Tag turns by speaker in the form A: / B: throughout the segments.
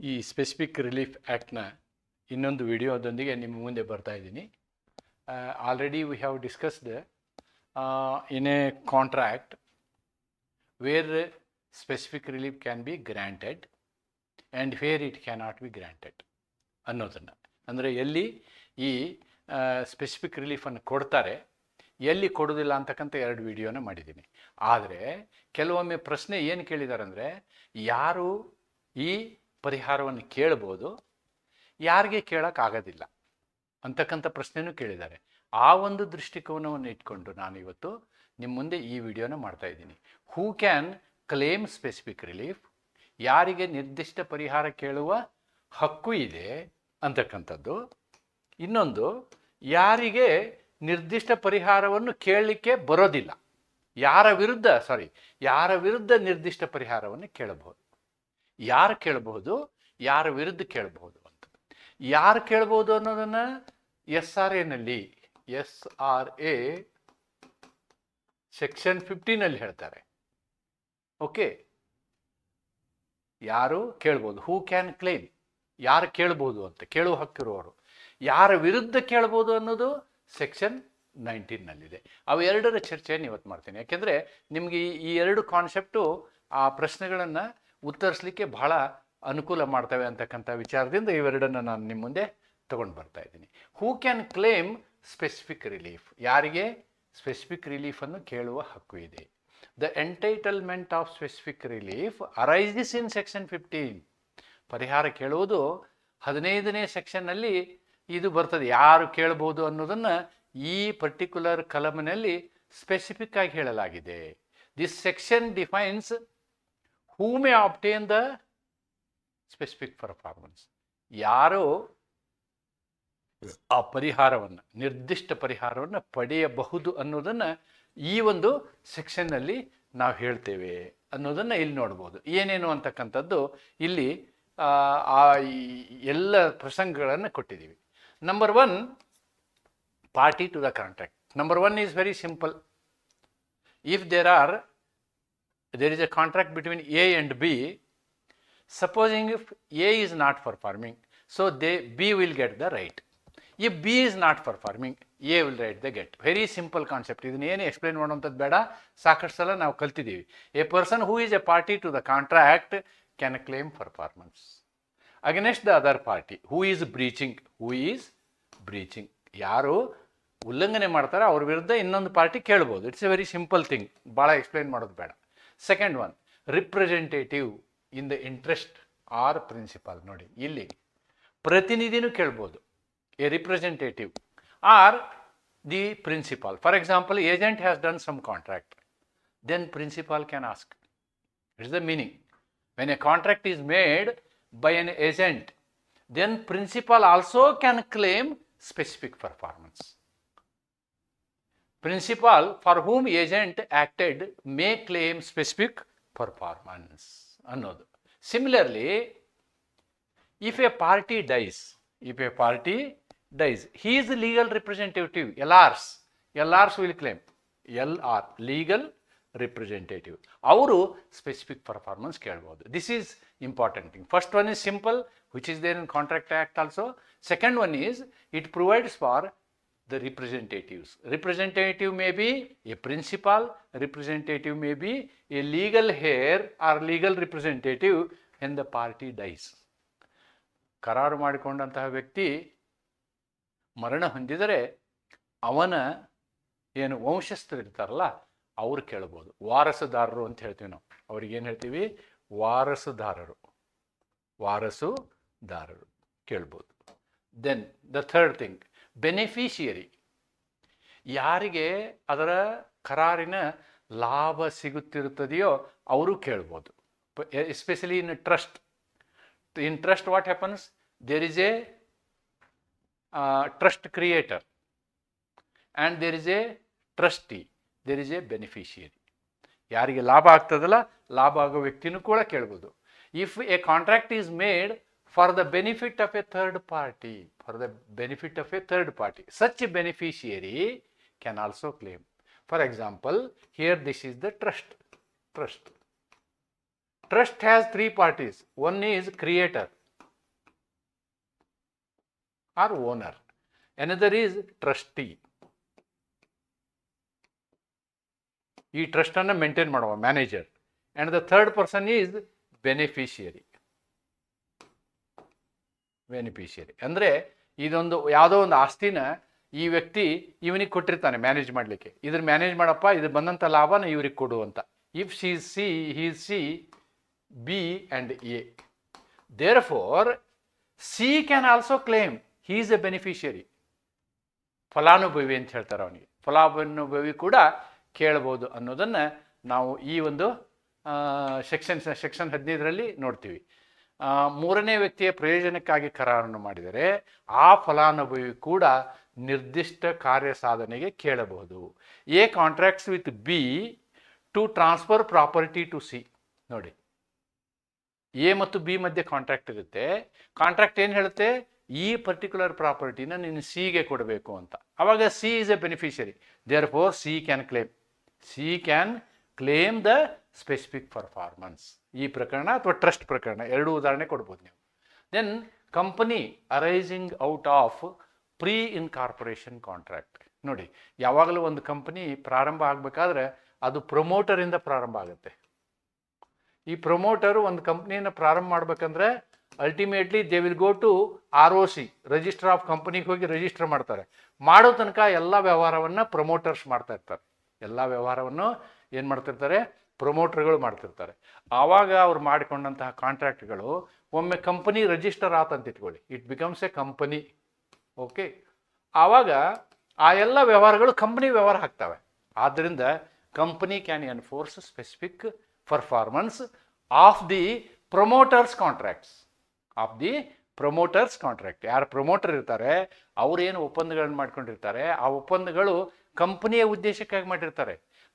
A: ಈ specific relief ಆ್ಯಕ್ಟ್ನ ಇನ್ನೊಂದು ವಿಡಿಯೋದೊಂದಿಗೆ ನಿಮ್ಮ ಮುಂದೆ ಬರ್ತಾ ಇದ್ದೀನಿ. Already we have discussed in a contract where specific relief can be granted and where it can not be granted ಅನ್ನೋದನ್ನು. ಅಂದರೆ ಎಲ್ಲಿ ಈ ಸ್ಪೆಸಿಫಿಕ್ ರಿಲೀಫನ್ನು ಕೊಡ್ತಾರೆ, ಎಲ್ಲಿ ಕೊಡೋದಿಲ್ಲ ಅಂತಕ್ಕಂಥ ಎರಡು ವಿಡಿಯೋನ ಮಾಡಿದ್ದೀನಿ. ಆದರೆ ಕೆಲವೊಮ್ಮೆ ಪ್ರಶ್ನೆ ಏನು ಕೇಳಿದಾರೆ ಅಂದರೆ ಯಾರು ಈ ಪರಿಹಾರವನ್ನು ಕೇಳ್ಬೋದು. ಯಾರಿಗೆ ಕೇಳೋಕ್ಕಾಗೋದಿಲ್ಲ ಅಂತಕ್ಕಂಥ ಪ್ರಶ್ನೆಯೂ ಕೇಳಿದ್ದಾರೆ. ಆ ಒಂದು ದೃಷ್ಟಿಕೋನವನ್ನು ಇಟ್ಕೊಂಡು ನಾನು ಇವತ್ತು ನಿಮ್ಮ ಮುಂದೆ ಈ ವಿಡಿಯೋನ ಮಾಡ್ತಾ ಇದ್ದೀನಿ. Who can claim specific relief ಯಾರಿಗೆ ನಿರ್ದಿಷ್ಟ ಪರಿಹಾರ ಕೇಳುವ ಹಕ್ಕು ಇದೆ ಅಂತಕ್ಕಂಥದ್ದು. ಇನ್ನೊಂದು, ಯಾರಿಗೆ ನಿರ್ದಿಷ್ಟ ಪರಿಹಾರವನ್ನು ಕೇಳಲಿಕ್ಕೆ ಬರೋದಿಲ್ಲ. ಯಾರ ವಿರುದ್ಧ ಸಾರಿ ಯಾರ ವಿರುದ್ಧ ನಿರ್ದಿಷ್ಟ ಪರಿಹಾರವನ್ನು ಕೇಳಬಹುದು. ಯಾರು ಕೇಳಬಹುದು ಯಾರ ವಿರುದ್ಧ ಕೇಳಬಹುದು ಅಂತ ಯಾರು ಕೇಳಬಹುದು ಅನ್ನೋದನ್ನ ಎಸ್ ಆರ್ ಎನಲ್ಲಿ, ಎಸ್ ಆರ್ ಎ ಸೆಕ್ಷನ್ ಫಿಫ್ಟೀನಲ್ಲಿ ಹೇಳ್ತಾರೆ. ಓಕೆ? ಯಾರು ಕೇಳ್ಬೋದು? ಹೂ ಕ್ಯಾನ್ ಕ್ಲೇಮ್ ಯಾರು ಕೇಳ್ಬೋದು ಅಂತ, ಕೇಳುವ ಹಕ್ಕಿರುವವರು. ಯಾರ ವಿರುದ್ಧ ಕೇಳ್ಬೋದು ಅನ್ನೋದು ಸೆಕ್ಷನ್ ನೈನ್ಟೀನ್ನಲ್ಲಿದೆ ಅವು ಎರಡರ ಚರ್ಚೆಯನ್ನು ಇವತ್ತು ಮಾಡ್ತೀನಿ. ಯಾಕೆಂದರೆ ನಿಮಗೆ ಈ ಎರಡು ಕಾನ್ಸೆಪ್ಟು ಆ ಪ್ರಶ್ನೆಗಳನ್ನು ಉತ್ತರಿಸಲಿಕ್ಕೆ ಬಹಳ ಅನುಕೂಲ ಮಾಡ್ತವೆ ಅಂತಕ್ಕಂಥ ವಿಚಾರದಿಂದ ಇವೆರಡನ್ನು ನಾನು ನಿಮ್ಮ ಮುಂದೆ ತಗೊಂಡು ಬರ್ತಾ ಇದ್ದೀನಿ. Who can claim specific relief ಯಾರಿಗೆ ಸ್ಪೆಸಿಫಿಕ್ ರಿಲೀಫನ್ನು ಕೇಳುವ ಹಕ್ಕು ಇದೆ. The entitlement of specific relief arises in section fifteen ಪರಿಹಾರ ಕೇಳುವುದು ಹದಿನೈದನೇ ಸೆಕ್ಷನ್ನಲ್ಲಿ ಇದು ಬರ್ತದೆ. ಯಾರು ಕೇಳ್ಬೋದು ಅನ್ನೋದನ್ನು ಈ ಪರ್ಟಿಕ್ಯುಲರ್ ಕಲಮಿನಲ್ಲಿ ಸ್ಪೆಸಿಫಿಕ್ ಆಗಿ ಹೇಳಲಾಗಿದೆ. This section defines who may obtain the specific performance ಯಾರು ಆ ಪರಿಹಾರವನ್ನು ನಿರ್ದಿಷ್ಟ ಪರಿಹಾರವನ್ನು ಪಡೆಯಬಹುದು ಅನ್ನೋದನ್ನು ಈ ಒಂದು ಸೆಕ್ಷನ್ನಲ್ಲಿ ನಾವು ಹೇಳ್ತೇವೆ ಅನ್ನೋದನ್ನು ಇಲ್ಲಿ ನೋಡ್ಬೋದು. ಏನೇನು ಅಂತಕ್ಕಂಥದ್ದು ಇಲ್ಲಿ ಆ, ಎಲ್ಲ ಪ್ರಸಂಗಗಳನ್ನು ಕೊಟ್ಟಿದ್ದೀವಿ. Number one party to the contract number one is very simple if there are there is a contract between A and B. Supposing if A is not performing, so they B will get the right. If B is not performing, A will right the get. Very simple concept ಇದನ್ನ ಏನು explain ಮಾಡುವಂಥದ್ದು ಬೇಡ. ಸಾಕಷ್ಟು ಸಲ ನಾವು ಕಲ್ತಿದ್ದೀವಿ. A person who is a party to the contract can claim performance against the other party who is breaching who is breaching ಯಾರು ಉಲ್ಲಂಘನೆ ಮಾಡ್ತಾರೆ ಅವ್ರ ವಿರುದ್ಧ ಇನ್ನೊಂದು ಪಾರ್ಟಿ ಕೇಳ್ಬೋದು. It's a very simple thing ಭಾಳ ಎಕ್ಸ್ಪ್ಲೈನ್ ಮಾಡೋದು ಬೇಡ. Second one representative in the interest or principal ನೋಡಿ ಇಲ್ಲಿ ಪ್ರತಿನಿಧಿನೂ ಕೇಳ್ಬೋದು a representative or the principal for example agent has done some contract then principal can ask it's the meaning when a contract is made by an agent then principal also can claim specific performance. Principal for whom agent acted may claim specific performance. ಅನ್ನೋದು similarly if a party dies if a party dies he is legal representative L Rs L Rs will claim L R legal representative ಅವರು specific performance ಕೇಳ್ಬೋದು. This is important thing first one is simple which is there in contract act also second one is it provides for the representatives. Representative may be a principal, representative may be a legal heir or legal representative when the party dies. ಕರಾರು ಮಾಡಿಕೊಂಡಂತಹ ವ್ಯಕ್ತಿ ಮರಣ ಹೊಂದಿದರೆ ಅವನ ಏನು ವಂಶಸ್ಥರಿರ್ತಾರಲ್ಲ ಅವ್ರು ಕೇಳ್ಬೋದು ವಾರಸುದಾರರು ಅಂತ ಹೇಳ್ತೀವಿ ನಾವು ಅವ್ರಿಗೆ ಏನು ಹೇಳ್ತೀವಿ ವಾರಸುದಾರರು ವಾರಸುದಾರರು ಕೇಳ್ಬೋದು then the third thing beneficiary ಯಾರಿಗೆ ಅದರ ಕರಾರಿನ ಲಾಭ ಸಿಗುತ್ತಿರುತ್ತದೆಯೋ ಅವರು ಕೇಳ್ಬೋದು. Especially in trust in trust what happens there is a trust creator and there is a trustee there is a beneficiary ಯಾರಿಗೆ ಲಾಭ ಆಗ್ತದಲ್ಲ, ಲಾಭ ಆಗೋ ವ್ಯಕ್ತಿನೂ ಕೂಡ ಕೇಳ್ಬೋದು. If a contract is made For the benefit of a third party for the benefit of a third party such beneficiary can also claim for example here this is the trust trust Trust has three parties. One is creator, or owner another is trustee ಈ ಟ್ರಸ್ಟನ್ನು maintain ಮಾಡುವ manager and the third person is beneficiary Beneficiary ಅಂದರೆ ಇದೊಂದು ಯಾವುದೋ ಒಂದು ಆಸ್ತಿನ ಈ ವ್ಯಕ್ತಿ ಇವನಿಗೆ ಕೊಟ್ಟಿರ್ತಾನೆ ಮ್ಯಾನೇಜ್ ಮಾಡಲಿಕ್ಕೆ. ಇದ್ರ ಮ್ಯಾನೇಜ್ ಮಾಡಪ್ಪ, ಇದ್ರ ಬಂದಂಥ ಲಾಭನ ಇವ್ರಿಗೆ ಕೊಡು ಅಂತ. If C C he C B and A therefore C can also claim he is a beneficiary ಫಲಾನುಭವಿ ಅಂತ ಹೇಳ್ತಾರೆ ಅವನಿಗೆ. ಫಲಾನುಭವಿ ಕೂಡ ಕೇಳ್ಬೋದು ಅನ್ನೋದನ್ನು ನಾವು ಈ ಒಂದು ಸೆಕ್ಷನ್ ಸೆಕ್ಷನ್ ಹದಿನೈದರಲ್ಲಿ ನೋಡ್ತೀವಿ. ಮೂರನೇ ವ್ಯಕ್ತಿಯ ಪ್ರಯೋಜನಕ್ಕಾಗಿ ಕರಾರನ್ನು ಮಾಡಿದರೆ ಆ ಫಲಾನುಭವಿ ಕೂಡ ನಿರ್ದಿಷ್ಟ ಕಾರ್ಯ ಸಾಧನೆಗೆ ಕೇಳಬಹುದು. A contracts with B to transfer property to C ನೋಡಿ. ಎ ಮತ್ತು ಬಿ ಮಧ್ಯೆ ಕಾಂಟ್ರಾಕ್ಟ್ ಇರುತ್ತೆ. ಕಾಂಟ್ರಾಕ್ಟ್ ಏನು ಹೇಳುತ್ತೆ? ಈ ಪರ್ಟಿಕ್ಯುಲರ್ ಪ್ರಾಪರ್ಟಿನ ನೀನು ಸಿಗೆ ಕೊಡಬೇಕು ಅಂತ. ಅವಾಗ C is a beneficiary therefore C can claim C can claim the specific performance ಈ ಪ್ರಕರಣ ಅಥವಾ ಟ್ರಸ್ಟ್ ಪ್ರಕರಣ, ಎರಡು ಉದಾಹರಣೆ ಕೊಡ್ಬೋದು ನೀವು. Then company arising out of pre incorporation contract ನೋಡಿ, ಯಾವಾಗಲೂ ಒಂದು ಕಂಪನಿ ಪ್ರಾರಂಭ ಆಗಬೇಕಾದ್ರೆ ಅದು ಪ್ರೊಮೋಟರಿಂದ ಪ್ರಾರಂಭ ಆಗುತ್ತೆ. ಈ ಪ್ರೊಮೋಟರು ಒಂದು ಕಂಪ್ನಿಯನ್ನು ಪ್ರಾರಂಭ ಮಾಡ್ಬೇಕಂದ್ರೆ ultimately they will go to R O C register of ಕಂಪನಿಗೆ ಹೋಗಿ ರಿಜಿಸ್ಟರ್ ಮಾಡ್ತಾರೆ. ಮಾಡೋ ತನಕ ಎಲ್ಲ ವ್ಯವಹಾರವನ್ನು ಪ್ರಮೋಟರ್ಸ್ ಮಾಡ್ತಾ ಇರ್ತಾರೆ. ಎಲ್ಲ ವ್ಯವಹಾರವನ್ನು ಏನು ಮಾಡ್ತಿರ್ತಾರೆ? ಪ್ರೊಮೋಟ್ರ್ಗಳು ಮಾಡ್ತಿರ್ತಾರೆ. ಆವಾಗ ಅವ್ರು ಮಾಡಿಕೊಂಡಂತಹ ಕಾಂಟ್ರಾಕ್ಟ್ಗಳು ಒಮ್ಮೆ ಕಂಪನಿ ರಿಜಿಸ್ಟರ್ ಆತಂತ ಇಟ್ಕೊಳ್ಳಿ. It becomes a company okay ಆವಾಗ ಆ ಎಲ್ಲ ವ್ಯವಹಾರಗಳು ಕಂಪನಿ ವ್ಯವಹಾರ ಆಗ್ತವೆ. ಆದ್ದರಿಂದ company can enforce specific performance of the promoters contracts of the promoters contract ಯಾರು ಪ್ರೊಮೋಟರ್ ಇರ್ತಾರೆ ಅವರೇನು ಒಪ್ಪಂದಗಳನ್ನು ಮಾಡ್ಕೊಂಡಿರ್ತಾರೆ, ಆ ಒಪ್ಪಂದಗಳು ಕಂಪನಿಯ ಉದ್ದೇಶಕ್ಕಾಗಿ ಮಾಡಿರ್ತಾರೆ.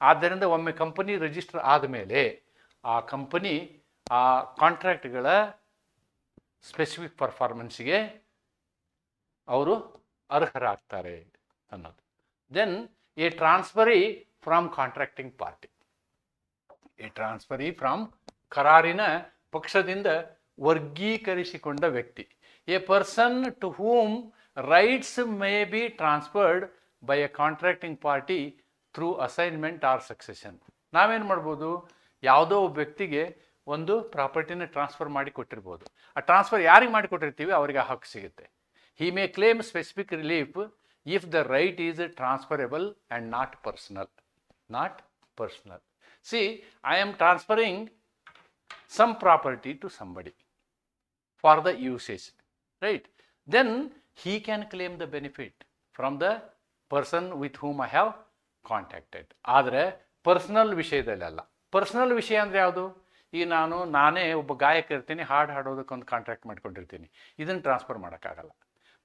A: ಆದ್ದರಿಂದ ಒಮ್ಮೆ ಕಂಪನಿ ರಿಜಿಸ್ಟರ್ ಆದಮೇಲೆ ಆ ಕಂಪನಿ ಆ ಕಾಂಟ್ರಾಕ್ಟ್ಗಳ ಸ್ಪೆಸಿಫಿಕ್ ಪರ್ಫಾರ್ಮೆನ್ಸ್ಗೆ ಅವರು ಅರ್ಹರಾಗ್ತಾರೆ ಅನ್ನೋದು. Then a transferee from contracting party a transferee from ಕರಾರಿನ ಪಕ್ಷದಿಂದ ವರ್ಗೀಕರಿಸಿಕೊಂಡ ವ್ಯಕ್ತಿ. A person to whom rights may be transferred by a contracting party through assignment or succession ನಾವೇನು ಮಾಡ್ಬೋದು ಯಾವುದೋ ಒಬ್ಬ ವ್ಯಕ್ತಿಗೆ ಒಂದು ಪ್ರಾಪರ್ಟಿನ ಟ್ರಾನ್ಸ್ಫರ್ ಮಾಡಿ ಕೊಟ್ಟಿರ್ಬೋದು ಆ ಟ್ರಾನ್ಸ್ಫರ್ ಯಾರಿಗೆ ಮಾಡಿ ಕೊಟ್ಟಿರ್ತೀವಿ ಅವರಿಗೆ ಆ ಹಕ್ಕು ಸಿಗುತ್ತೆ he may claim specific relief if the right is transferable and not personal not personal see i am transferring some property to somebody for the usage right then he can claim the benefit from the person with whom i contacted ಆದರೆ personal ವಿಷಯದಲ್ಲಿ ಅಲ್ಲ. Personal ವಿಷಯ ಅಂದರೆ ಯಾವುದು? ಈಗ ನಾನು, ನಾನೇ ಒಬ್ಬ ಗಾಯಕ ಇರ್ತೀನಿ, ಹಾಡು ಹಾಡೋದಕ್ಕೊಂದು ಕಾಂಟ್ರಾಕ್ಟ್ ಮಾಡ್ಕೊಂಡಿರ್ತೀನಿ. ಇದನ್ನು ಟ್ರಾನ್ಸ್ಫರ್ ಮಾಡೋಕ್ಕಾಗಲ್ಲ.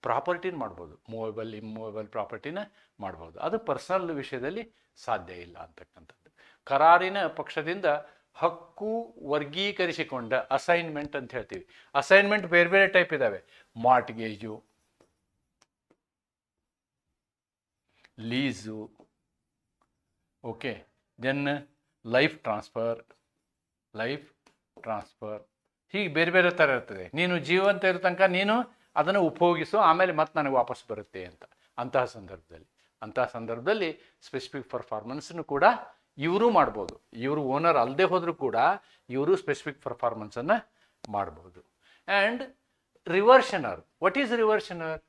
A: ಪ್ರಾಪರ್ಟಿನ ಮಾಡ್ಬೋದು. ಮೂವೇಬಲ್ ಇಮ್ಮೂವೇಬಲ್ ಪ್ರಾಪರ್ಟಿನ ಮಾಡ್ಬೋದು. ಅದು ಪರ್ಸ್ನಲ್ ವಿಷಯದಲ್ಲಿ ಸಾಧ್ಯ ಇಲ್ಲ ಅಂತಕ್ಕಂಥದ್ದು. ಕರಾರಿನ ಪಕ್ಷದಿಂದ ಹಕ್ಕು ವರ್ಗೀಕರಿಸಿಕೊಂಡ ಅಸೈನ್ಮೆಂಟ್ ಅಂತ ಹೇಳ್ತೀವಿ. ಅಸೈನ್ಮೆಂಟ್ ಬೇರೆ ಬೇರೆ ಟೈಪ್ ಇದ್ದಾವೆ mortgage lease okay then life transfer life transfer ಹೀಗೆ ಬೇರೆ ಬೇರೆ ಥರ ಇರ್ತದೆ. ನೀನು ಜೀವಂತ ಇರೋ ತನಕ ನೀನು ಅದನ್ನು ಉಪಯೋಗಿಸು, ಆಮೇಲೆ ಮತ್ತೆ ನನಗೆ ವಾಪಸ್ ಬರುತ್ತೆ ಅಂತ. ಅಂತಹ ಸಂದರ್ಭದಲ್ಲಿ. ಅಂತಹ ಸಂದರ್ಭದಲ್ಲಿ ಸ್ಪೆಸಿಫಿಕ್ ಪರ್ಫಾರ್ಮೆನ್ಸನ್ನು ಕೂಡ ಇವರು ಮಾಡ್ಬೋದು. ಇವರು ಓನರ್ ಅಲ್ಲದೆ ಹೋದರೂ ಕೂಡ ಇವರು ಸ್ಪೆಸಿಫಿಕ್ ಪರ್ಫಾರ್ಮೆನ್ಸನ್ನು ಮಾಡ್ಬೋದು. And reversioner what is reversioner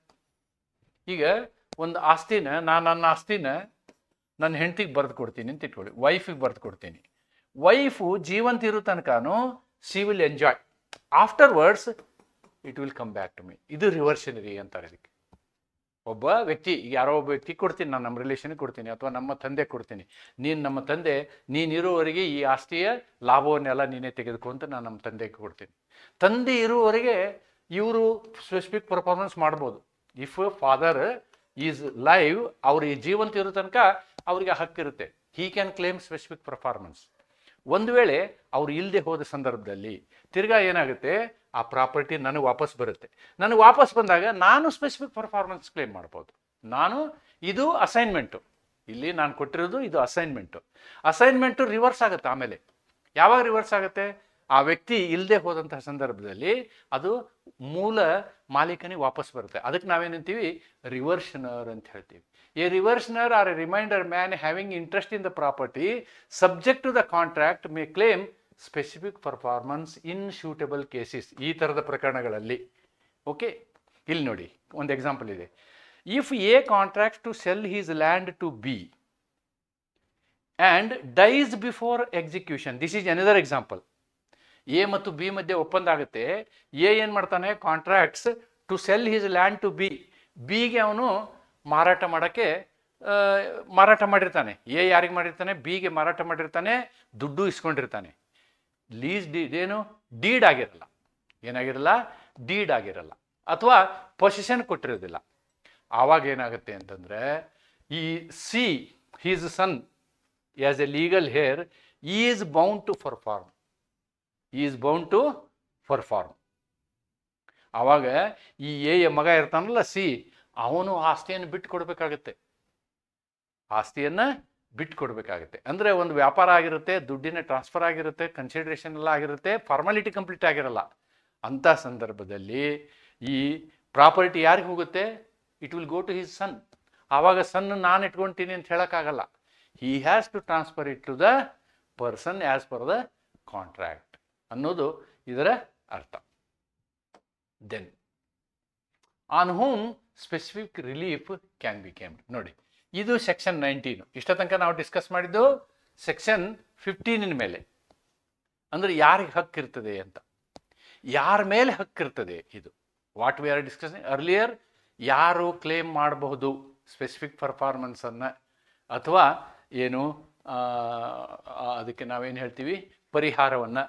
A: ಈಗ ಒಂದು ಆಸ್ತಿನ, ನಾನು ನನ್ನ ಆಸ್ತಿನ ನನ್ನ ಹೆಂಡತಿಗೆ ಬರೆದು ಕೊಡ್ತೀನಿ ಅಂತ ಇಟ್ಕೊಳ್ಳಿ. ವೈಫಿಗೆ ಬರೆದು ಕೊಡ್ತೀನಿ. ವೈಫು ಜೀವಂತ ಇರೋ ತನಕನೂ she will enjoy afterwards it will come back to me ಇದು ರಿವರ್ಷನರಿ ಅಂತಾರೆ ಇದಕ್ಕೆ. ಒಬ್ಬ ವ್ಯಕ್ತಿ, ಯಾರೋ ಒಬ್ಬ ವ್ಯಕ್ತಿ ಕೊಡ್ತೀನಿ, ನಾನು ನಮ್ಮ ರಿಲೇಷನ್ಗೆ ಕೊಡ್ತೀನಿ, ಅಥವಾ ನಮ್ಮ ತಂದೆ ಕೊಡ್ತೀನಿ. ನೀನು ನಮ್ಮ ತಂದೆ ನೀನಿರುವವರೆಗೆ ಈ ಆಸ್ತಿಯ ಲಾಭವನ್ನೆಲ್ಲ ನೀನೇ ತೆಗೆದುಕೊಂತ ನಾನು ನಮ್ಮ ತಂದೆಗೆ ಕೊಡ್ತೀನಿ. ತಂದೆ ಇರುವವರೆಗೆ ಇವರು ಸ್ಪೆಸಿಫಿಕ್ ಪರ್ಫಾರ್ಮೆನ್ಸ್ ಮಾಡ್ಬೋದು. ಇಫ್ ಫಾದರ್ ಈಸ್ ಲೈವ್ ಅವ್ರ ಈ ಜೀವಂತ ಇರೋ ತನಕ ಅವರಿಗೆ ಹಕ್ಕಿರುತ್ತೆ. He can claim specific performance ಒಂದು ವೇಳೆ ಅವ್ರು ಇಲ್ಲದೆ ಹೋದ ಸಂದರ್ಭದಲ್ಲಿ ತಿರ್ಗಾ ಏನಾಗುತ್ತೆ? ಆ ಪ್ರಾಪರ್ಟಿ ನನಗೆ ವಾಪಸ್ ಬರುತ್ತೆ. ನನಗೆ ವಾಪಸ್ ಬಂದಾಗ ನಾನು ಸ್ಪೆಸಿಫಿಕ್ ಪರ್ಫಾರ್ಮೆನ್ಸ್ ಕ್ಲೇಮ್ ಮಾಡ್ಬೋದು. ನಾನು ಇದು ಅಸೈನ್ಮೆಂಟು ಇಲ್ಲಿ ನಾನು ಕೊಟ್ಟಿರೋದು ಇದು ಅಸೈನ್ಮೆಂಟು ಅಸೈನ್ಮೆಂಟು ರಿವರ್ಸ್ ಆಗುತ್ತೆ ಆಮೇಲೆ. ಯಾವಾಗ ರಿವರ್ಸ್ ಆಗುತ್ತೆ? ಆ ವ್ಯಕ್ತಿ ಇಲ್ಲದೆ ಹೋದಂತಹ ಸಂದರ್ಭದಲ್ಲಿ ಅದು ಮೂಲ ಮಾಲೀಕನಿಗೆ ವಾಪಸ್ ಬರುತ್ತೆ. ಅದಕ್ಕೆ ನಾವೇನಂತೀವಿ ರಿವರ್ಷನರ್ ಅಂತ ಹೇಳ್ತೀವಿ. A reversioner or a reminder man having interest in the property, subject to the contract may claim specific performance in suitable cases, ಈ ಥರದ ಪ್ರಕರಣಗಳಲ್ಲಿ. ಓಕೆ? ಇಲ್ಲಿ ನೋಡಿ, ಒಂದು ಎಕ್ಸಾಂಪಲ್ ಇದೆ. If a contract to sell his land to B and dies before execution this is another example A ಮತ್ತು B ಮಧ್ಯೆ ಒಪ್ಪಂದ ಆಗುತ್ತೆ. ಎ ಏನು ಮಾಡ್ತಾನೆ? Contracts to sell his land to B ಬಿಗೆ ಅವನು ಮಾರಾಟ ಮಾಡೋಕ್ಕೆ ಮಾರಾಟ ಮಾಡಿರ್ತಾನೆ. ಎ ಯಾರಿಗೆ ಮಾಡಿರ್ತಾನೆ? ಬಿಗೆ ಮಾರಾಟ ಮಾಡಿರ್ತಾನೆ. ದುಡ್ಡು ಇಸ್ಕೊಂಡಿರ್ತಾನೆ. ಲೀಸ್ ಡೀಡ್ ಏನು? ಡೀಡ್ ಆಗಿರಲ್ಲ. ಏನಾಗಿರಲ್ಲ? ಡೀಡ್ ಆಗಿರಲ್ಲ. ಅಥವಾ ಪೊಸಿಷನ್ ಕೊಟ್ಟಿರೋದಿಲ್ಲ. ಆವಾಗ ಏನಾಗುತ್ತೆ ಅಂತಂದರೆ, ಈ C his son as a legal heir is bound to perform is bound to perform ಆವಾಗ ಈ ಎ ಮಗ ಇರ್ತಾನಲ್ಲ ಸಿ ಅವನು ಆಸ್ತಿಯನ್ನು ಬಿಟ್ಟು ಕೊಡಬೇಕಾಗತ್ತೆ ಆಸ್ತಿಯನ್ನು ಬಿಟ್ಟು ಕೊಡಬೇಕಾಗುತ್ತೆ ಅಂದರೆ ಒಂದು ವ್ಯಾಪಾರ ಆಗಿರುತ್ತೆ, ದುಡ್ಡಿನ ಟ್ರಾನ್ಸ್ಫರ್ ಆಗಿರುತ್ತೆ ಕನ್ಸಿಡರೇಷನ್ ಎಲ್ಲ ಆಗಿರುತ್ತೆ ಫಾರ್ಮಾಲಿಟಿ ಕಂಪ್ಲೀಟ್ ಆಗಿರಲ್ಲ. ಅಂಥ ಸಂದರ್ಭದಲ್ಲಿ ಈ ಪ್ರಾಪರ್ಟಿ ಯಾರಿಗೆ ಹೋಗುತ್ತೆ? It will go to his son ಆವಾಗ ಸನ್ ನಾನು ಇಟ್ಕೊಳ್ತೀನಿ ಅಂತ ಹೇಳೋಕ್ಕಾಗಲ್ಲ. He has to transfer it to the person as per the contract ಅನ್ನೋದು ಇದರ ಅರ್ಥ. Then on whom specific relief can be claimed ನೋಡಿ, ಇದು ಸೆಕ್ಷನ್ ನೈನ್ಟೀನು ಇಷ್ಟ ತನಕ ನಾವು ಡಿಸ್ಕಸ್ ಮಾಡಿದ್ದು ಸೆಕ್ಷನ್ ಫಿಫ್ಟೀನಿನ ಮೇಲೆ. ಅಂದರೆ ಯಾರಿಗೆ ಹಕ್ಕಿರ್ತದೆ ಅಂತ. ಯಾರ ಮೇಲೆ ಹಕ್ಕಿರ್ತದೆ ಇದು? What we are discussing earlier ಯಾರು ಕ್ಲೇಮ್ ಮಾಡಬಹುದು ಸ್ಪೆಸಿಫಿಕ್ ಪರ್ಫಾರ್ಮೆನ್ಸನ್ನು ಅಥವಾ ಏನು ಅದಕ್ಕೆ ನಾವೇನು ಹೇಳ್ತೀವಿ? ಪರಿಹಾರವನ್ನು.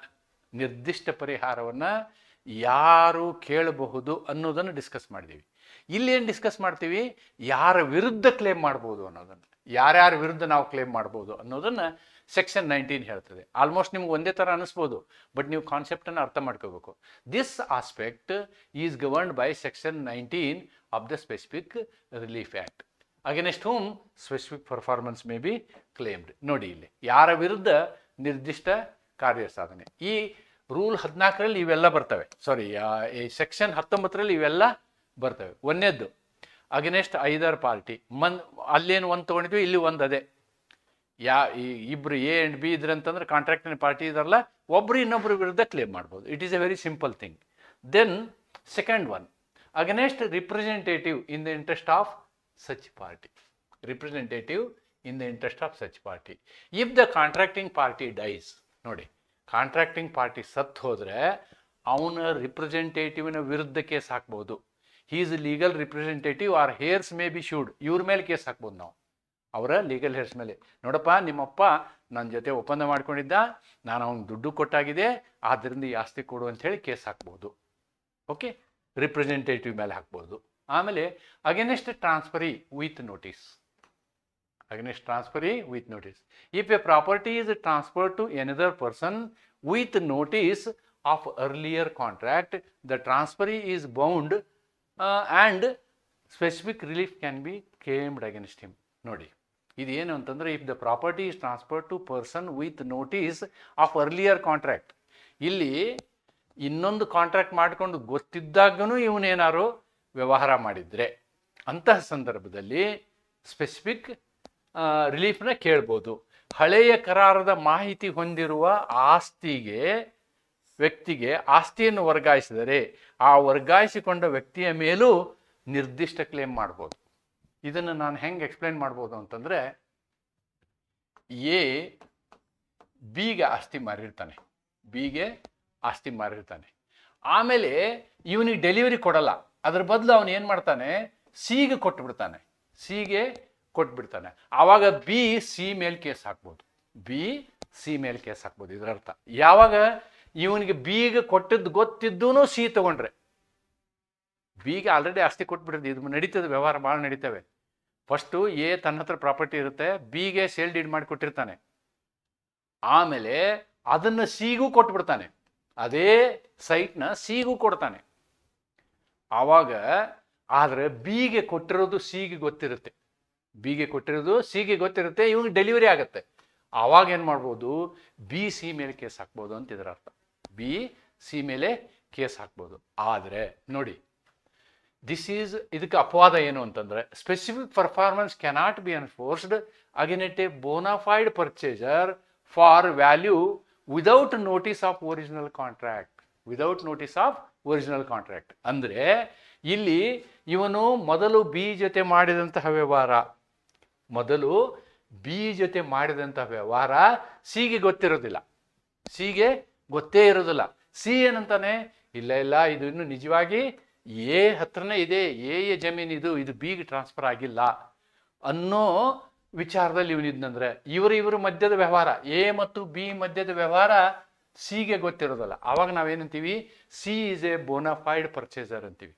A: ನಿರ್ದಿಷ್ಟ ಪರಿಹಾರವನ್ನು ಯಾರು ಕೇಳಬಹುದು ಅನ್ನೋದನ್ನು ಡಿಸ್ಕಸ್ ಮಾಡಿದ್ದೀವಿ ಇಲ್ಲಿ ಏನು ಡಿಸ್ಕಸ್ ಮಾಡ್ತೀವಿ? ಯಾರ ವಿರುದ್ಧ ಕ್ಲೇಮ್ ಮಾಡ್ಬೋದು ಅನ್ನೋದನ್ನು. ಯಾರ್ಯಾರ ವಿರುದ್ಧ ನಾವು ಕ್ಲೇಮ್ ಮಾಡ್ಬೋದು ಅನ್ನೋದನ್ನು ಸೆಕ್ಷನ್ ನೈನ್ಟೀನ್ ಹೇಳ್ತದೆ. ಆಲ್ಮೋಸ್ಟ್ ನಿಮ್ಗೆ ಒಂದೇ ಥರ ಅನಿಸ್ಬೋದು ಬಟ್ ನೀವು ಕಾನ್ಸೆಪ್ಟನ್ನು ಅರ್ಥ ಮಾಡ್ಕೋಬೇಕು. This aspect is governed by section nineteen of the specific relief act against whom specific performance may be claimed ನೋಡಿ ಇಲ್ಲಿ, ಯಾರ ವಿರುದ್ಧ ನಿರ್ದಿಷ್ಟ ಕಾರ್ಯ ಸಾಧನೆ ಈ ರೂಲ್ ಹದಿನಾಲ್ಕರಲ್ಲಿ ಇವೆಲ್ಲ ಬರ್ತವೆ. ಸಾರಿ ಈ ಸೆಕ್ಷನ್ ಹತ್ತೊಂಬತ್ತರಲ್ಲಿ ಇವೆಲ್ಲ ಬರ್ತವೆ. ಒಂದೇದ್ದು ಅಗೇನೆಸ್ಟ್ ಐದರ್ ಪಾರ್ಟಿ ಮನ್, ಅಲ್ಲೇನು ಒಂದು ತೊಗೊಂಡಿದ್ವಿ, ಇಲ್ಲಿ ಒಂದು ಅದೇ. ಯಾ, ಈ ಇಬ್ರು ಎ ಆ್ಯಂಡ್ ಬಿ ಇದ್ರೆ ಅಂತಂದ್ರೆ ಕಾಂಟ್ರಾಕ್ಟಿನ ಪಾರ್ಟಿ ಇದಾರಲ್ಲ, ಒಬ್ರು ಇನ್ನೊಬ್ರ ವಿರುದ್ಧ ಕ್ಲೇಮ್ ಮಾಡ್ಬೋದು. It is a very simple thing then second one against representative in the interest of such party representative in the interest of such party if the contracting party dies ನೋಡಿ contracting party ಸತ್ತು ಹೋದರೆ ಅವನ ರಿಪ್ರೆಸೆಂಟೇಟಿವ್ನ ವಿರುದ್ಧ case ಹಾಕ್ಬೋದು. His legal representative or heirs may be sued ಇವ್ರ ಮೇಲೆ case ಹಾಕ್ಬೋದು ನಾವು. ಅವರ ಲೀಗಲ್ ಹೇರ್ಸ್ ಮೇಲೆ. ನೋಡಪ್ಪ, ನಿಮ್ಮಪ್ಪ ನನ್ನ ಜೊತೆ ಒಪ್ಪಂದ ಮಾಡ್ಕೊಂಡಿದ್ದ, ನಾನು ಅವ್ನಿಗೆ ದುಡ್ಡು ಕೊಟ್ಟಾಗಿದೆ ಆದ್ದರಿಂದ ಈ ಆಸ್ತಿ ಕೊಡು ಅಂತ ಕೇಸ್ ಹಾಕ್ಬೋದು. ಓಕೆ ರಿಪ್ರೆಸೆಂಟೇಟಿವ್ ಮೇಲೆ ಹಾಕ್ಬೋದು. ಆಮೇಲೆ against transferee with notice against transferee with notice. If a property is transferred to another person with notice of earlier contract, the transferee is bound uh, and specific relief can be claimed against him. ನೋಡಿ ಇದೇನು ಅಂತಂದರೆ if the property is transfer to person with notice of earlier contract ಇಲ್ಲಿ ಇನ್ನೊಂದು contract ಮಾಡಿಕೊಂಡು ಗೊತ್ತಿದ್ದಾಗೂ ಇವನೇನಾರು ವ್ಯವಹಾರ ಮಾಡಿದರೆ ಅಂತಹ ಸಂದರ್ಭದಲ್ಲಿ ಸ್ಪೆಸಿಫಿಕ್ ರಿಲೀಫ್ನ ಕೇಳ್ಬೋದು. ಹಳೆಯ ಕರಾರದ ಮಾಹಿತಿ ಹೊಂದಿರುವ ಆಸ್ತಿಗೆ, ವ್ಯಕ್ತಿಗೆ ಆಸ್ತಿಯನ್ನು ವರ್ಗಾಯಿಸಿದರೆ ಆ ವರ್ಗಾಯಿಸಿಕೊಂಡ ವ್ಯಕ್ತಿಯ ಮೇಲೂ ನಿರ್ದಿಷ್ಟ ಕ್ಲೇಮ್ ಮಾಡ್ಬೋದು. ಇದನ್ನು ನಾನು ಹೆಂಗೆ ಎಕ್ಸ್ಪ್ಲೈನ್ ಮಾಡ್ಬೋದು ಅಂತಂದರೆ, ಎ, ಬಿಗೆ ಆಸ್ತಿ ಮಾರಿರ್ತಾನೆ. ಬಿಗೆ ಆಸ್ತಿ ಮಾರಿರ್ತಾನೆ. ಆಮೇಲೆ ಇವನಿಗೆ ಡೆಲಿವರಿ ಕೊಡಲ್ಲ. ಅದ್ರ ಬದಲು ಅವನು ಏನು ಮಾಡ್ತಾನೆ? ಸಿಗೆ ಕೊಟ್ಬಿಡ್ತಾನೆ. ಸಿಗೆ ಕೊಟ್ಬಿಡ್ತಾನೆ. ಆವಾಗ ಬಿ ಸಿ ಮೇಲೆ ಕೇಸ್ ಹಾಕ್ಬೋದು. ಬಿ ಸಿ ಮೇಲೆ ಕೇಸ್ ಹಾಕ್ಬೋದು ಇದರ ಅರ್ಥ ಯಾವಾಗ? ಇವನಿಗೆ ಬಿಗೆ ಕೊಟ್ಟಿದ್ದು ಗೊತ್ತಿದ್ದೂ ಸಿ ತಗೊಂಡ್ರೆ. ಬಿಗೆ ಆಲ್ರೆಡಿ ಆಸ್ತಿ ಕೊಟ್ಬಿಡ್ರಿ ಇದು ನಡೀತದೆ, ವ್ಯವಹಾರ ಭಾಳ ನಡೀತವೆ. ಫಸ್ಟು ಎ ತನ್ನ ಹತ್ರ ಪ್ರಾಪರ್ಟಿ ಇರುತ್ತೆ ಬಿಗೆ ಸೇಲ್ ಡೀಡ್ ಮಾಡಿ ಕೊಟ್ಟಿರ್ತಾನೆ. ಆಮೇಲೆ ಅದನ್ನು ಸಿಗೂ ಕೊಟ್ಬಿಡ್ತಾನೆ. ಅದೇ ಸೈಟ್ನ ಸಿಗೂ ಕೊಡ್ತಾನೆ. ಆವಾಗ, ಆದರೆ ಬಿಗೆ ಕೊಟ್ಟಿರೋದು ಸಿಗೆ ಗೊತ್ತಿರುತ್ತೆ. ಬಿಗೆ ಕೊಟ್ಟಿರೋದು, ಸಿಗೆ ಗೊತ್ತಿರುತ್ತೆ, ಇವ್ನಿಗೆ ಡೆಲಿವರಿ ಆಗುತ್ತೆ. ಆವಾಗ ಏನು ಮಾಡ್ಬೋದು? ಬಿ ಸಿ ಮೇಲೆ ಕೇಸ್ ಹಾಕ್ಬೋದು ಅಂತ ಇದರ ಅರ್ಥ. ಬಿ ಸಿ ಮೇಲೆ ಕೇಸ್ ಹಾಕ್ಬೋದು. ಆದರೆ ನೋಡಿ ದಿಸ್ ಈಸ್ ಇದಕ್ಕೆ ಅಪವಾದ ಏನು ಅಂತಂದ್ರೆ specific performance cannot be enforced against a bona fide purchaser for value without notice of original contract without notice of original contract ಅಂದರೆ, ಇಲ್ಲಿ ಇವನು ಮೊದಲು ಬಿ ಜೊತೆ ಮಾಡಿದಂತಹ ವ್ಯವಹಾರ. ಮೊದಲು ಬಿ ಜೊತೆ ಮಾಡಿದಂಥ ವ್ಯವಹಾರ ಸಿಗೆ ಗೊತ್ತಿರೋದಿಲ್ಲ. ಸಿಗೆ ಗೊತ್ತೇ ಇರೋದಿಲ್ಲ. ಸಿ ಏನಂತಾನೆ ಇಲ್ಲ ಇಲ್ಲ, ಇದು ಇನ್ನು ನಿಜವಾಗಿ ಎ ಹತ್ರನೇ ಇದೆ. ಎ ಎ ಜಮೀನು ಇದು ಇದು ಬಿಗೆ ಟ್ರಾನ್ಸ್ಫರ್ ಆಗಿಲ್ಲ ಅನ್ನೋ ವಿಚಾರದಲ್ಲಿ ಇವನಿದ್ನಂದ್ರೆ ಇವರು ಇವರು ಮಧ್ಯದ ವ್ಯವಹಾರ, ಎ ಮತ್ತು ಬಿ ಮಧ್ಯದ ವ್ಯವಹಾರ ಸಿಗೆ ಗೊತ್ತಿರೋದಲ್ಲ. ಆವಾಗ ನಾವೇನಂತೀವಿ? C is a bona fide purchaser ಅಂತೀವಿ.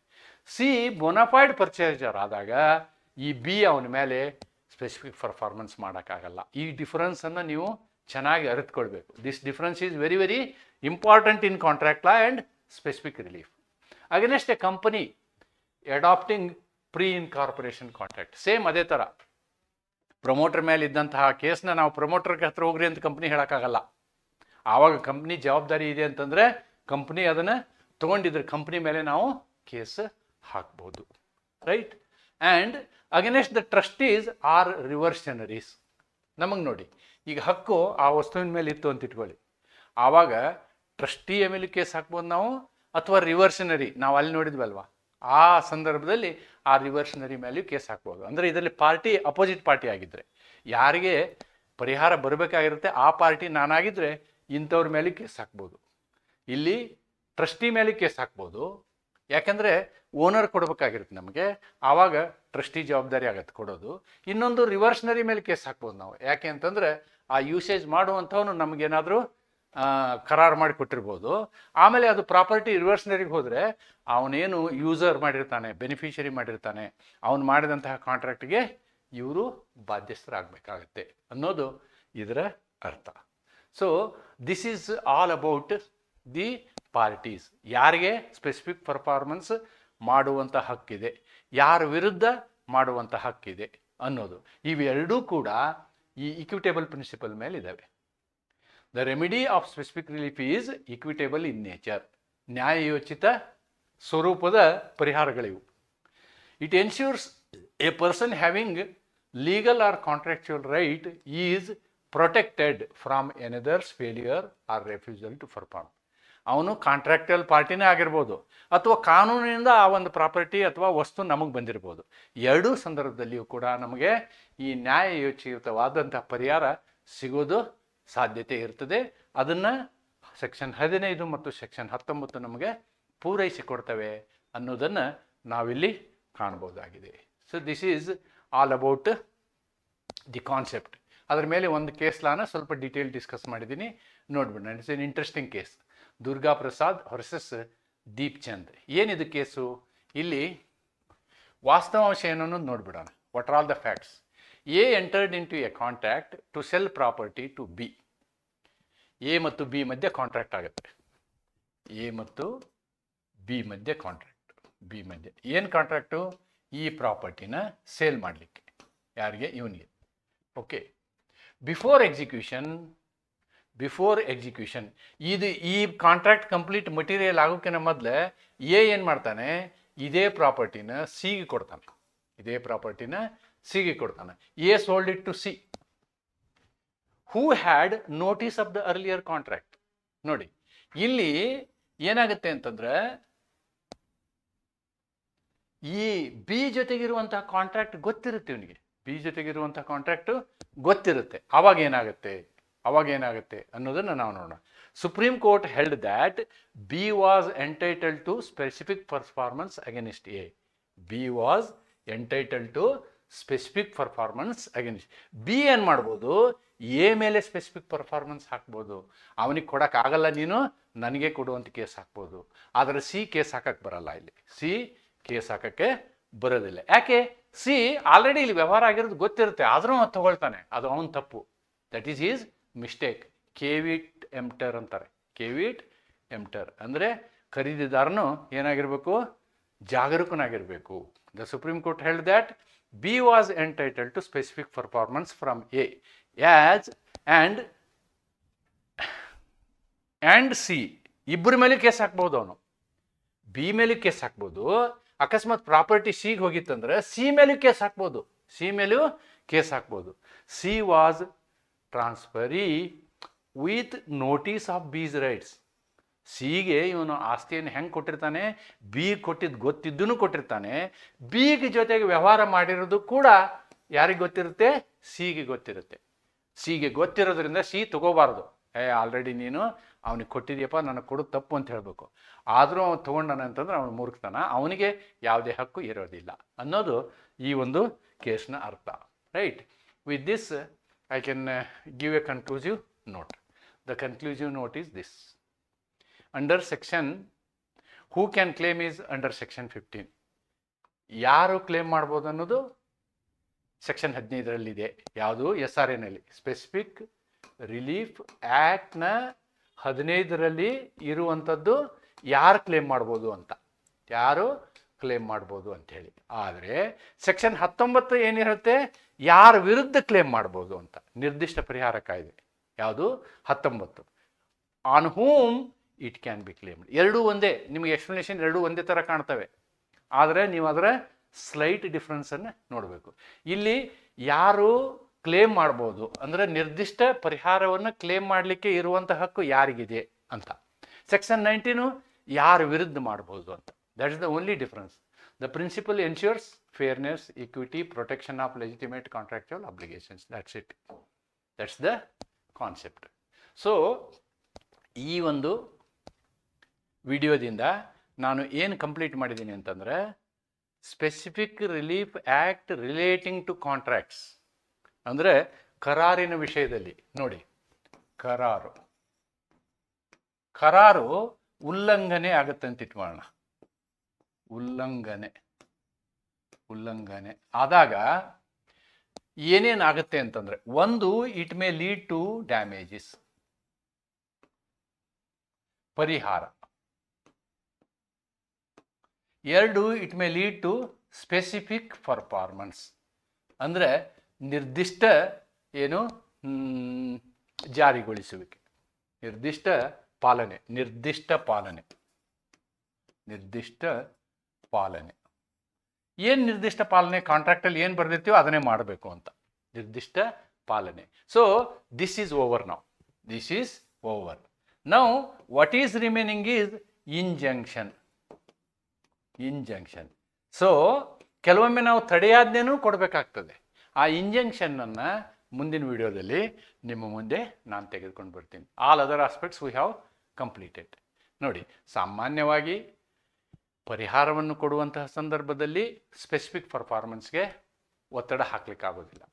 A: ಸಿ ಬೋನಾಫೈಡ್ ಪರ್ಚೇಸರ್ ಆದಾಗ ಈ ಬಿ ಅವನ ಮೇಲೆ ಸ್ಪೆಸಿಫಿಕ್ ಪರ್ಫಾರ್ಮೆನ್ಸ್ ಮಾಡೋಕ್ಕಾಗಲ್ಲ. ಈ ಡಿಫರೆನ್ಸನ್ನು ನೀವು ಚೆನ್ನಾಗಿ ಅರಿತುಕೊಳ್ಬೇಕು. This difference is very very important in contract law and specific relief against a company adopting pre incorporation contract same ಅದೇ ಥರ ಪ್ರಮೋಟರ್ ಮೇಲೆ ಇದ್ದಂತಹ ಕೇಸ್ನ ನಾವು ಪ್ರಮೋಟರ್ಗೆ ಹತ್ರ ಹೋಗ್ರಿ ಅಂತ ಕಂಪ್ನಿ ಹೇಳೋಕ್ಕಾಗಲ್ಲ. ಆವಾಗ ಕಂಪ್ನಿ ಜವಾಬ್ದಾರಿ ಇದೆ ಅಂತಂದರೆ ಕಂಪ್ನಿ ಅದನ್ನು ತೊಗೊಂಡಿದ್ರೆ ಕಂಪ್ನಿ ಮೇಲೆ ನಾವು ಕೇಸ್ ಹಾಕ್ಬೋದು. Right and against the trustees or reversioners ನಮಗೆ ನೋಡಿ, ಈಗ ಹಕ್ಕು ಆ ವಸ್ತುವಿನ ಮೇಲೆ ಇತ್ತು ಅಂತ ಇಟ್ಕೊಳ್ಳಿ. ಆವಾಗ ಟ್ರಸ್ಟಿಯ ಮೇಲೆ ಕೇಸ್ ಹಾಕ್ಬೋದು ನಾವು ಅಥವಾ ರಿವರ್ಷನರಿ ನಾವು ಅಲ್ಲಿ ನೋಡಿದ್ವಲ್ವಾ? ಆ ಸಂದರ್ಭದಲ್ಲಿ ಆ ರಿವರ್ಷನರಿ ಮೇಲೆ ಕೇಸ್ ಹಾಕ್ಬೋದು. ಅಂದರೆ ಇದರಲ್ಲಿ ಪಾರ್ಟಿ ಅಪೋಸಿಟ್ ಪಾರ್ಟಿ ಆಗಿದ್ದರೆ ಯಾರಿಗೆ ಪರಿಹಾರ ಬರಬೇಕಾಗಿರುತ್ತೆ, ಆ ಪಾರ್ಟಿ ನಾನಾಗಿದ್ದರೆ ಇಂಥವ್ರ ಮೇಲೆ ಕೇಸ್ ಹಾಕ್ಬೋದು. ಇಲ್ಲಿ ಟ್ರಸ್ಟಿ ಮೇಲೆ ಕೇಸ್ ಹಾಕ್ಬೋದು. ಯಾಕಂದರೆ ಓನರ್ ಕೊಡಬೇಕಾಗಿರುತ್ತೆ ನಮಗೆ. ಆವಾಗ ಟ್ರಸ್ಟಿ ಜವಾಬ್ದಾರಿ ಆಗತ್ತೆ ಕೊಡೋದು. ಇನ್ನೊಂದು ರಿವರ್ಷನರಿ ಮೇಲೆ ಕೇಸ್ ಹಾಕ್ಬೋದು ನಾವು. ಯಾಕೆ ಅಂತಂದರೆ ಆ ಯೂಸೇಜ್ ಮಾಡುವಂಥವನು ನಮಗೇನಾದರೂ ಕರಾರು ಮಾಡಿ ಕೊಟ್ಟಿರ್ಬೋದು. ಆಮೇಲೆ ಅದು ಪ್ರಾಪರ್ಟಿ ರಿವರ್ಷನರಿಗೆ ಹೋದರೆ ಅವನೇನು ಯೂಸರ್ ಮಾಡಿರ್ತಾನೆ ಬೆನಿಫಿಷರಿ ಮಾಡಿರ್ತಾನೆ, ಅವನು ಮಾಡಿದಂತಹ ಕಾಂಟ್ರಾಕ್ಟ್ಗೆ ಇವರು ಬಾಧ್ಯಸ್ಥರಾಗಬೇಕಾಗತ್ತೆ ಅನ್ನೋದು ಇದರ ಅರ್ಥ. So this is all about the parties ಯಾರಿಗೆ? ಸ್ಪೆಸಿಫಿಕ್ ಪರ್ಫಾರ್ಮೆನ್ಸ್ ಮಾಡುವಂಥ ಹಕ್ಕಿದೆ. ಯಾರ ವಿರುದ್ಧ ಮಾಡುವಂಥ ಹಕ್ಕಿದೆ ಅನ್ನೋದು. ಇವೆರಡೂ ಕೂಡ ಈ ಇಕ್ವಿಟೇಬಲ್ ಪ್ರಿನ್ಸಿಪಲ್ ಮೇಲೆ ಇದ್ದಾವೆ the remedy of specific relief is equitable in nature ನ್ಯಾಯಯೋಚಿತ ಸ್ವರೂಪದ ಪರಿಹಾರಗಳಿವು. It ensures a person having legal or contractual right is protected from another's failure or refusal to perform ಅವನು ಕಾಂಟ್ರಾಕ್ಟಲ್ ಪಾರ್ಟಿನೇ ಆಗಿರ್ಬೋದು ಅಥವಾ ಕಾನೂನಿನಿಂದ ಆ ಒಂದು ಪ್ರಾಪರ್ಟಿ ಅಥವಾ ವಸ್ತು ನಮಗೆ ಬಂದಿರ್ಬೋದು. ಎರಡೂ ಸಂದರ್ಭದಲ್ಲಿಯೂ ಕೂಡ ನಮಗೆ ಈ ನ್ಯಾಯಯೋಚಿತವಾದಂಥ ಪರಿಹಾರ ಸಿಗೋದು ಸಾಧ್ಯತೆ ಇರ್ತದೆ. ಅದನ್ನು ಸೆಕ್ಷನ್ ಹದಿನೈದು ಮತ್ತು ಸೆಕ್ಷನ್ ಹತ್ತೊಂಬತ್ತು ನಮಗೆ ಪೂರೈಸಿಕೊಡ್ತವೆ ಅನ್ನೋದನ್ನು ನಾವಿಲ್ಲಿ ಕಾಣ್ಬೋದಾಗಿದೆ so this is all about the concept ಅದರ ಮೇಲೆ ಒಂದು ಕೇಸ್ ಲಾನ ಸ್ವಲ್ಪ ಡೀಟೇಲ್ ಡಿಸ್ಕಸ್ ಮಾಡಿದ್ದೀನಿ. ನೋಡ್ಬಿಡೋಣ. It's an interesting case Durga Prasad versus Deep ಏನಿದು ಕೇಸು? ಇಲ್ಲಿ ವಾಸ್ತವಾಂಶ ಏನು ಅನ್ನೋದು ನೋಡ್ಬಿಡೋಣ. What are all the facts A entered into a contract to sell property to B A ಮತ್ತು ಬಿ ಮಧ್ಯೆ ಕಾಂಟ್ರಾಕ್ಟ್ ಆಗುತ್ತೆ. ಎ ಮತ್ತು ಬಿ ಮಧ್ಯೆ ಕಾಂಟ್ರಾಕ್ಟ್ ಬಿ ಮಧ್ಯೆ. ಏನು ಕಾಂಟ್ರಾಕ್ಟು ಈ ಪ್ರಾಪರ್ಟಿನ ಸೇಲ್ ಮಾಡಲಿಕ್ಕೆ. ಯಾರಿಗೆ? ಇವನಿಗೆ. Okay before execution before execution ಇದು ಈ ಕಾಂಟ್ರಾಕ್ಟ್ ಕಂಪ್ಲೀಟ್ ಮಟೀರಿಯಲ್ ಆಗೋಕ್ಕಿಂತ ಮೊದಲೇ ಎ ಏನು ಮಾಡ್ತಾನೆ? ಇದೇ ಪ್ರಾಪರ್ಟಿನ ಸಿಗೆ ಕೊಡ್ತಾನೆ. ಇದೇ ಪ್ರಾಪರ್ಟಿನ ಸಿಗೆ ಕೊಡ್ತಾನೆ. A sold it to C who had notice of the earlier contract ನೋಡಿ, ಇಲ್ಲಿ ಏನಾಗುತ್ತೆ ಅಂತಂದ್ರೆ, ಈ ಬಿ ಜೊತೆಗಿರುವಂತಹ ಕಾಂಟ್ರಾಕ್ಟ್ ಗೊತ್ತಿರುತ್ತೆ ಇವನಿಗೆ. ಬಿ ಜೊತೆಗಿರುವಂತಹ ಕಾಂಟ್ರಾಕ್ಟ್ ಗೊತ್ತಿರುತ್ತೆ. ಅವಾಗ ಏನಾಗುತ್ತೆ? ಅವಾಗ ಏನಾಗುತ್ತೆ ಅನ್ನೋದನ್ನು ನಾವು ನೋಡೋಣ. Supreme Court held that B was entitled to specific performance against A B was entitled to specific performance against B ಏನು ಮಾಡ್ಬೋದು? ಎ ಮೇಲೆ ಸ್ಪೆಸಿಫಿಕ್ ಪರ್ಫಾರ್ಮೆನ್ಸ್ ಹಾಕ್ಬೋದು. ಅವನಿಗೆ ಕೊಡೋಕ್ಕಾಗಲ್ಲ ನೀನು, ನನಗೆ ಕೊಡುವಂಥ ಕೇಸ್ ಹಾಕ್ಬೋದು. ಆದರೆ ಸಿ ಕೇಸ್ ಹಾಕಕ್ಕೆ ಬರಲ್ಲ ಇಲ್ಲಿ. ಸಿ ಕೇಸ್ ಹಾಕಕ್ಕೆ ಬರೋದಿಲ್ಲ. ಯಾಕೆ? ಸಿ ಆಲ್ರೆಡಿ ಇಲ್ಲಿ ವ್ಯವಹಾರ ಆಗಿರೋದು ಗೊತ್ತಿರುತ್ತೆ. ಆದರೂ ಅವ್ನು ತಗೊಳ್ತಾನೆ. ಅದು ಅವನ ತಪ್ಪು. That is his mistake caveat emptor ಅಂತಾರೆ. ಕೆವಿಟ್ ಎಂಟರ್ ಅಂದರೆ ಖರೀದಿದಾರನು ಏನಾಗಿರಬೇಕು? ಜಾಗರೂಕನಾಗಿರಬೇಕು. The Supreme Court held that B was entitled to specific performance from A as and and C ಇಬ್ಬರ ಮೇಲೆ ಕೇಸ್ ಹಾಕ್ಬೋದು ಅವನು. ಬಿ ಮೇಲೆ ಕೇಸ್ ಹಾಕ್ಬೋದು. ಅಕಸ್ಮಾತ್ ಪ್ರಾಪರ್ಟಿ ಸಿಗೆ ಹೋಗಿತ್ತಂದ್ರೆ ಸಿ ಮೇಲೂ ಕೇಸ್ ಹಾಕ್ಬೋದು. ಸಿ ಮೇಲೂ ಕೇಸ್ ಹಾಕ್ಬೋದು. C was transferee with notice of B's rights ಸಿಗೆ ಇವನು ಆಸ್ತಿಯನ್ನು ಹೆಂಗೆ ಕೊಟ್ಟಿರ್ತಾನೆ? ಬಿ ಕೊಟ್ಟಿದ್ದು ಗೊತ್ತಿದ್ದೂ ಕೊಟ್ಟಿರ್ತಾನೆ. ಬಿಗೆ ಜೊತೆಗೆ ವ್ಯವಹಾರ ಮಾಡಿರೋದು ಕೂಡ ಯಾರಿಗೆ ಗೊತ್ತಿರುತ್ತೆ? ಸಿಗೆ ಗೊತ್ತಿರುತ್ತೆ. ಸಿಗೆ ಗೊತ್ತಿರೋದ್ರಿಂದ ಸಿ ತಗೋಬಾರ್ದು. ಏ ಆಲ್ರೆಡಿ ನೀನು ಅವನಿಗೆ ಕೊಟ್ಟಿದ್ಯಪ್ಪ, ನನಗೆ ಕೊಡು ತಪ್ಪು ಅಂತ ಹೇಳಬೇಕು. ಆದರೂ ಅವನು ತೊಗೊಂಡಾನೆ ಅಂತಂದ್ರೆ ಅವನು ಮೂರ್ಖತನ. ಅವನಿಗೆ ಯಾವುದೇ ಹಕ್ಕು ಇರೋದಿಲ್ಲ ಅನ್ನೋದು ಈ ಒಂದು ಕೇಸ್ನ ಅರ್ಥ. Right with this I can give a conclusive note the conclusive note is this under section who can claim is under section fifteen ಯಾರು ಕ್ಲೇಮ್ ಮಾಡ್ಬೋದು ಅನ್ನೋದು ಸೆಕ್ಷನ್ ಹದಿನೈದರಲ್ಲಿದೆ. ಯಾವುದು? ಎಸ್ ಆರ್ ಎನಲ್ಲಿ ಸ್ಪೆಸಿಫಿಕ್ ರಿಲೀಫ್ ಆ್ಯಕ್ಟ್ನ ಹದಿನೈದರಲ್ಲಿ ಇರುವಂಥದ್ದು ಯಾರು ಕ್ಲೇಮ್ ಮಾಡ್ಬೋದು ಅಂತ. ಯಾರು? ಕ್ಲೇಮ್ ಮಾಡ್ಬೋದು ಅಂಥೇಳಿ ಆದರೆ ಸೆಕ್ಷನ್ ಹತ್ತೊಂಬತ್ತು ಏನಿರುತ್ತೆ ಯಾರ ವಿರುದ್ಧ ಕ್ಲೇಮ್ ಮಾಡ್ಬೋದು ಅಂತ. ನಿರ್ದಿಷ್ಟ ಪರಿಹಾರ ಕಾಯ್ದೆ. ಯಾವುದು? ಹತ್ತೊಂಬತ್ತು. On whom it can be claimed ಎರಡೂ ಒಂದೇ. ನಿಮಗೆ ಎಕ್ಸ್ಪ್ಲನೇಷನ್ ಎರಡೂ ಒಂದೇ ಥರ ಕಾಣ್ತವೆ. ಆದರೆ ನೀವು ಅದರ ಸ್ಲೈಟ್ ಡಿಫ್ರೆನ್ಸನ್ನು ನೋಡಬೇಕು. ಇಲ್ಲಿ ಯಾರು ಕ್ಲೇಮ್ ಮಾಡ್ಬೋದು ಅಂದರೆ ನಿರ್ದಿಷ್ಟ ಪರಿಹಾರವನ್ನು ಕ್ಲೇಮ್ ಮಾಡಲಿಕ್ಕೆ ಇರುವಂಥ ಹಕ್ಕು ಯಾರಿಗಿದೆ ಅಂತ. ಸೆಕ್ಷನ್ ನೈನ್ಟೀನು ಯಾರ ವಿರುದ್ಧ ಮಾಡ್ಬೋದು ಅಂತ. That is the only difference the principle ensures fairness equity protection of legitimate contractual obligations that's it that's the concept so ಈ ಒಂದು ವಿಡಿಯೋದಿಂದ ನಾನು ಏನು ಕಂಪ್ಲೀಟ್ ಮಾಡಿದ್ದೀನಿ ಅಂತಂದರೆ specific relief act relating to contracts ಅಂದರೆ ಕರಾರಿನ ವಿಷಯದಲ್ಲಿ, ನೋಡಿ, ಕರಾರು. ಕರಾರು ಉಲ್ಲಂಘನೆ ಆಗುತ್ತೆ ಅಂತ ಇಟ್ಕೊಳ್ಳೋಣ. ಉಲ್ಲಂಘನೆ. ಉಲ್ಲಂಘನೆ. ಆದಾಗ ಏನೇನಾಗುತ್ತೆ ಅಂತಂದ್ರೆ, ಒಂದು it may lead to damages ಪರಿಹಾರ. ಎರಡು it may lead to specific performance ಅಂದರೆ ನಿರ್ದಿಷ್ಟ ಏನು ಜಾರಿಗೊಳಿಸುವಿಕೆ. ನಿರ್ದಿಷ್ಟ ಪಾಲನೆ ನಿರ್ದಿಷ್ಟ ಪಾಲನೆ. ನಿರ್ದಿಷ್ಟ ಪಾಲನೆ. ಏನು ನಿರ್ದಿಷ್ಟ ಪಾಲನೆ ಕಾಂಟ್ರಾಕ್ಟಲ್ಲಿ ಏನು ಬರೆದಿರ್ತೀವೋ ಅದನ್ನೇ ಮಾಡಬೇಕು ಅಂತ. ನಿರ್ದಿಷ್ಟ ಪಾಲನೆ. ಸೊ ದಿಸ್ ಈಸ್ ಓವರ್ ನಾವು this is over now what is remaining is injunction injunction so ಕೆಲವೊಮ್ಮೆ ನಾವು ತಡೆಯಾಜ್ಞೆನೂ ಕೊಡಬೇಕಾಗ್ತದೆ. ಆ ಇಂಜಂಕ್ಷನನ್ನು ಮುಂದಿನ ವಿಡಿಯೋದಲ್ಲಿ ನಿಮ್ಮ ಮುಂದೆ ನಾನು ತೆಗೆದುಕೊಂಡು ಬರ್ತೀನಿ. All other aspects we have completed ನೋಡಿ, ಸಾಮಾನ್ಯವಾಗಿ ಪರಿಹಾರವನ್ನು ಕೊಡುವಂತಹ ಸಂದರ್ಭದಲ್ಲಿ ಸ್ಪೆಸಿಫಿಕ್ ಪರ್ಫಾರ್ಮೆನ್ಸ್ಗೆ ಒತ್ತಡ ಹಾಕಲಿಕ್ಕಾಗೋದಿಲ್ಲ.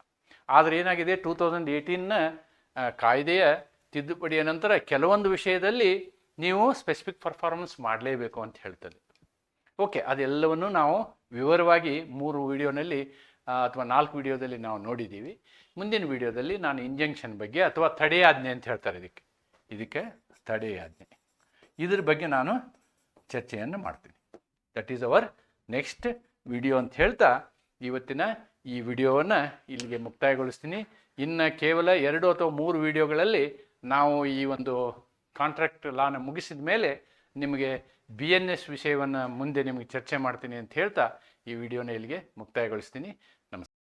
A: ಆದರೆ ಏನಾಗಿದೆ? ಟೂ ತೌಸಂಡ್ ಏಯ್ಟೀನ್ನ ಕಾಯ್ದೆಯ ತಿದ್ದುಪಡಿಯ ನಂತರ ಕೆಲವೊಂದು ವಿಷಯದಲ್ಲಿ ನೀವು ಸ್ಪೆಸಿಫಿಕ್ ಪರ್ಫಾರ್ಮೆನ್ಸ್ ಮಾಡಲೇಬೇಕು ಅಂತ ಹೇಳ್ತದೆ. ಓಕೆ ಅದೆಲ್ಲವನ್ನು ನಾವು ವಿವರವಾಗಿ ಮೂರು ವಿಡಿಯೋನಲ್ಲಿ ಅಥವಾ ನಾಲ್ಕು ವಿಡಿಯೋದಲ್ಲಿ ನಾವು ನೋಡಿದ್ದೀವಿ. ಮುಂದಿನ ವಿಡಿಯೋದಲ್ಲಿ ನಾನು ಇಂಜಂಕ್ಷನ್ ಬಗ್ಗೆ ಅಥವಾ ತಡೆಯಾಜ್ಞೆ ಅಂತ ಹೇಳ್ತಾರೆ ಇದಕ್ಕೆ. ಇದಕ್ಕೆ ತಡೆಯಾಜ್ಞೆ. ಇದ್ರ ಬಗ್ಗೆ ನಾನು ಚರ್ಚೆಯನ್ನು ಮಾಡ್ತೀನಿ. That is our next video ಅಂತ ಹೇಳ್ತಾ ಇವತ್ತಿನ ಈ ವಿಡಿಯೋವನ್ನು ಇಲ್ಲಿಗೆ ಮುಕ್ತಾಯಗೊಳಿಸ್ತೀನಿ. ಇನ್ನು ಕೇವಲ ಎರಡು ಅಥವಾ ಮೂರು ವಿಡಿಯೋಗಳಲ್ಲಿ ನಾವು ಈ ಒಂದು ಕಾಂಟ್ರಾಕ್ಟ್ ಲಾನ ಮುಗಿಸಿದ ಮೇಲೆ ನಿಮಗೆ ಬಿ ಎನ್ ಎಸ್ ವಿಷಯವನ್ನು ಮುಂದೆ ನಿಮಗೆ ಚರ್ಚೆ ಮಾಡ್ತೀನಿ ಅಂತ ಹೇಳ್ತಾ ಈ ವಿಡಿಯೋನ ಇಲ್ಲಿಗೆ ಮುಕ್ತಾಯಗೊಳಿಸ್ತೀನಿ.